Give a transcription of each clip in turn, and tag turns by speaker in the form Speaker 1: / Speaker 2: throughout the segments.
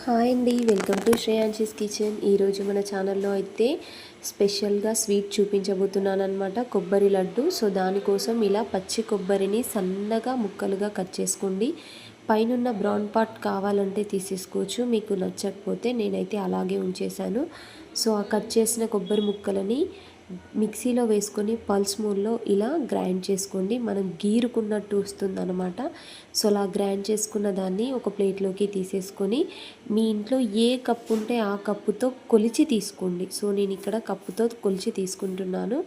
Speaker 1: Hi అండి welcome to శ్రేయాన్షిస్ kitchen. ఈరోజు మన ఛానల్లో అయితే స్పెషల్గా స్వీట్ చూపించబోతున్నాను అనమాట కొబ్బరి లడ్డు. సో దానికోసం ఇలా పచ్చి కొబ్బరిని సన్నగా ముక్కలుగా కట్ చేసుకోండి. పైనున్న బ్రౌన్ పార్ట్ కావాలంటే తీసేసుకోవచ్చు మీకు నచ్చకపోతే నేనైతే అలాగే ఉంచేశాను. సో ఆ కట్ చేసిన కొబ్బరి ముక్కలని మిక్సీలో వేసుకొని పల్స్ మూల్లో ఇలా గ్రైండ్ చేసుకోండి. మనం గీరుకున్నట్టు వస్తుంది అనమాట సో అలా గ్రైండ్ చేసుకున్న దాన్ని ఒక ప్లేట్లోకి తీసేసుకొని మీ ఇంట్లో ఏ కప్పు ఉంటే ఆ కప్పుతో కొలిచి తీసుకోండి. సో నేను ఇక్కడ కప్పుతో కొలిచి తీసుకుంటున్నాను.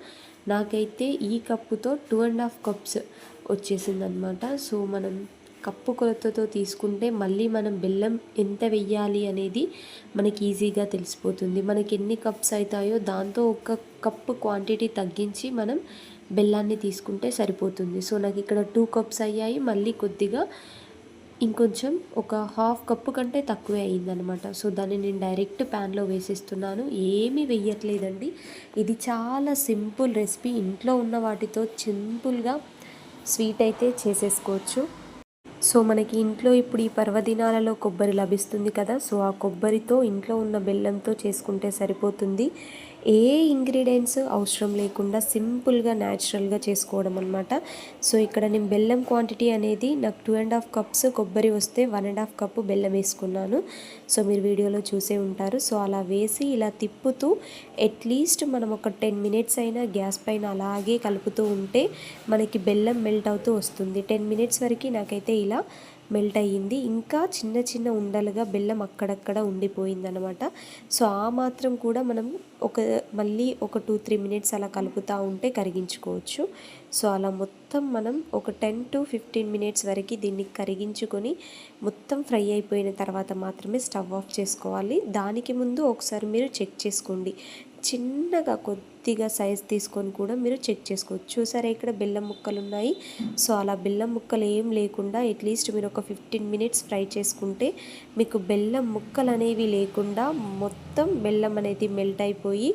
Speaker 1: నాకైతే ఈ కప్పుతో టూ అండ్ హాఫ్ కప్స్ వచ్చేసిందనమాట సో మనం కప్పు కొలతతో తీసుకుంటే మళ్ళీ మనం బెల్లం ఎంత వెయ్యాలి అనేది మనకి ఈజీగా తెలిసిపోతుంది. మనకి ఎన్ని కప్స్ అవుతాయో దాంతో ఒక కప్పు క్వాంటిటీ తగ్గించి మనం బెల్లాన్ని తీసుకుంటే సరిపోతుంది. సో నాకు ఇక్కడ టూ కప్స్ అయ్యాయి. మళ్ళీ కొద్దిగా ఇంకొంచెం ఒక హాఫ్ కప్పు కంటే తక్కువే అయిందనమాట సో దాన్ని నేను డైరెక్ట్ ప్యాన్లో వేసేస్తున్నాను. ఏమీ వెయ్యట్లేదండి. ఇది చాలా సింపుల్ రెసిపీ. ఇంట్లో ఉన్న వాటితో సింపుల్గా స్వీట్ అయితే చేసేసుకోవచ్చు. సో మనకి ఇంట్లో ఇప్పుడు ఈ పర్వదినాలలో కొబ్బరి లభిస్తుంది కదా సో ఆ కొబ్బరితో ఇంట్లో ఉన్న బెల్లంతో చేసుకుంటే సరిపోతుంది. ఏ ఇంగ్రీడియంట్స్ అవసరం లేకుండా సింపుల్గా న్యాచురల్గా చేసుకోవడం అనమాట సో ఇక్కడ నేను బెల్లం క్వాంటిటీ అనేది నాకు టూ అండ్ హాఫ్ కప్స్ కొబ్బరి వస్తే వన్ అండ్ హాఫ్ కప్పు బెల్లం వేసుకున్నాను. సో మీరు వీడియోలో చూసే ఉంటారు. సో అలా వేసి ఇలా తిప్పుతూ అట్లీస్ట్ మనం ఒక టెన్ మినిట్స్ అయినా గ్యాస్ పైన అలాగే కలుపుతూ ఉంటే మనకి బెల్లం మెల్ట్ అవుతూ వస్తుంది. టెన్ మినిట్స్ వరకు నాకైతే ఇలా మెల్ట్ అయ్యింది. ఇంకా చిన్న చిన్న ఉండలుగా బెల్లం అక్కడక్కడ ఉండిపోయిందనమాట సో ఆ మాత్రం కూడా మనం ఒక మళ్ళీ ఒక టూ త్రీ మినిట్స్ అలా కలుపుతూ ఉంటే కరిగించుకోవచ్చు. సో అలా మొత్తం మనం ఒక టెన్ టు ఫిఫ్టీన్ మినిట్స్ వరకు దీన్ని కరిగించుకొని మొత్తం ఫ్రై అయిపోయిన తర్వాత మాత్రమే స్టవ్ ఆఫ్ చేసుకోవాలి. దానికి ముందు ఒకసారి మీరు చెక్ చేసుకోండి. చిన్నగా కొద్దిగా సైజ్ తీసుకొని కూడా మీరు చెక్ చేసుకోవచ్చు. చూసారా ఇక్కడ బెల్లం ముక్కలు ఉన్నాయి సో అలా బెల్లం ముక్కలు ఏం లేకుండా అట్లీస్ట్ మీరు ఒక ఫిఫ్టీన్ మినిట్స్ ఫ్రై చేసుకుంటే మీకు బెల్లం ముక్కలు అనేవి లేకుండా మొత్తం బెల్లం అనేది మెల్ట్ అయిపోయి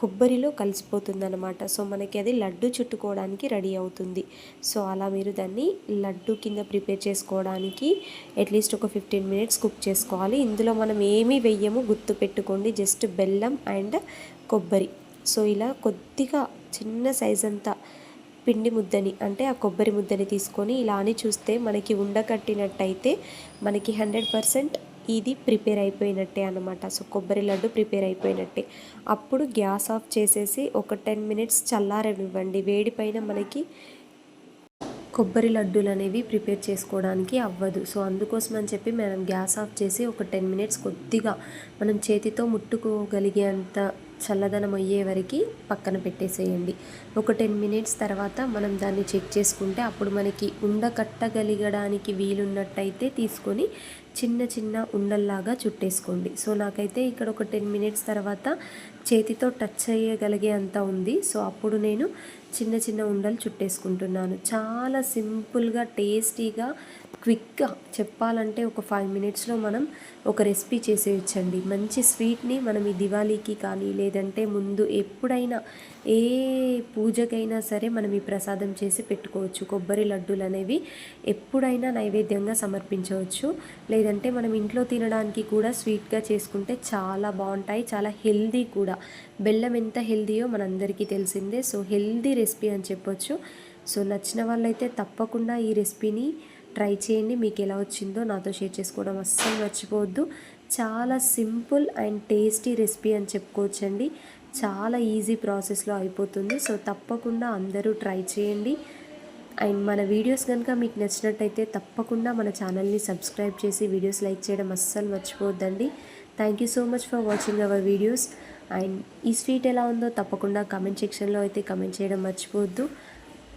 Speaker 1: కొబ్బరిలో కలిసిపోతుందనమాట సో మనకి అది లడ్డు చుట్టుకోవడానికి రెడీ అవుతుంది. సో అలా మీరు దాన్ని లడ్డు కింద ప్రిపేర్ చేసుకోవడానికి అట్లీస్ట్ ఒక ఫిఫ్టీన్ మినిట్స్ కుక్ చేసుకోవాలి. ఇందులో మనం ఏమీ వెయ్యము గుర్తు పెట్టుకోండి. జస్ట్ బెల్లం అండ్ కొబ్బరి. సో ఇలా కొద్దిగా చిన్న సైజ్ అంతా పిండి ముద్దని అంటే ఆ కొబ్బరి ముద్దని తీసుకొని ఇలా అని చూస్తే మనకి ఉండకట్టినట్టయితే మనకి హండ్రెడ్ పర్సెంట్ ఇది ప్రిపేర్ అయిపోయినట్టే అనమాట సో కొబ్బరి లడ్డు ప్రిపేర్ అయిపోయినట్టే. అప్పుడు గ్యాస్ ఆఫ్ చేసేసి ఒక టెన్ మినిట్స్ చల్లారనివ్వండి. వేడి పైన మనకి కొబ్బరి లడ్డూలు అనేవి ప్రిపేర్ చేసుకోవడానికి అవ్వదు. సో అందుకోసం అని చెప్పి మనం గ్యాస్ ఆఫ్ చేసి ఒక టెన్ మినిట్స్ కొద్దిగా మనం చేతితో ముట్టుకోగలిగేంత చల్లదనం అయ్యే వరకు పక్కన పెట్టేసేయండి. ఒక టెన్ మినిట్స్ తర్వాత మనం దాన్ని చెక్ చేసుకుంటే అప్పుడు మనకి ఉండకట్టగలిగడానికి వీలున్నట్టయితే తీసుకొని చిన్న చిన్న ఉండల్లాగా చుట్టేసుకోండి. సో నాకైతే ఇక్కడ ఒక టెన్ మినిట్స్ తర్వాత చేతితో టచ్ చేయగలిగే అంత ఉంది. సో అప్పుడు నేను చిన్న చిన్న ఉండలు చుట్టేసుకుంటున్నాను. చాలా సింపుల్గా టేస్టీగా క్విక్గా చెప్పాలంటే ఒక ఫైవ్ మినిట్స్లో మనం ఒక రెసిపీ చేసేయచ్చండి. మంచి స్వీట్ని మనం ఈ దివాళీకి కానీ లేదంటే ముందు ఎప్పుడైనా ఏ పూజకైనా సరే మనం ఈ ప్రసాదం చేసి పెట్టుకోవచ్చు. కొబ్బరి లడ్డూలు అనేవి ఎప్పుడైనా నైవేద్యంగా సమర్పించవచ్చు. లేదంటే మనం ఇంట్లో తినడానికి కూడా స్వీట్గా చేసుకుంటే చాలా బాగుంటాయి. చాలా హెల్దీ కూడా. బెల్లం ఎంత హెల్దీయో మనందరికీ తెలిసిందే. సో హెల్దీ రెసిపీ అని చెప్పొచ్చు. సో నచ్చిన వాళ్ళైతే తప్పకుండా ఈ రెసిపీని ట్రై చేయండి. మీకు ఎలా వచ్చిందో నాతో షేర్ చేసుకోవడం అస్సలు మర్చిపోవద్దు. చాలా సింపుల్ అండ్ టేస్టీ రెసిపీ అని చెప్పుకోవచ్చండి. చాలా ఈజీ ప్రాసెస్లో అయిపోతుంది. సో తప్పకుండా అందరూ ట్రై చేయండి. అండ్ మన వీడియోస్ కనుక మీకు నచ్చినట్టయితే తప్పకుండా మన ఛానల్ని సబ్స్క్రైబ్ చేసి వీడియోస్ లైక్ చేయడం అస్సలు మర్చిపోవద్దండి. Thank you so much for watching our videos. And ఈ స్వీట్ ఎలా ఉందో తప్పకుండా కమెంట్ సెక్షన్లో అయితే కమెంట్ చేయడం మర్చిపోవద్దు.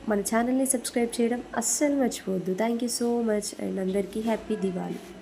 Speaker 1: మన ఛానల్ని సబ్స్క్రైబ్ చేయడం అస్సలు మర్చిపోవద్దు. Thank you so much and అందరికీ హ్యాపీ దివాళీ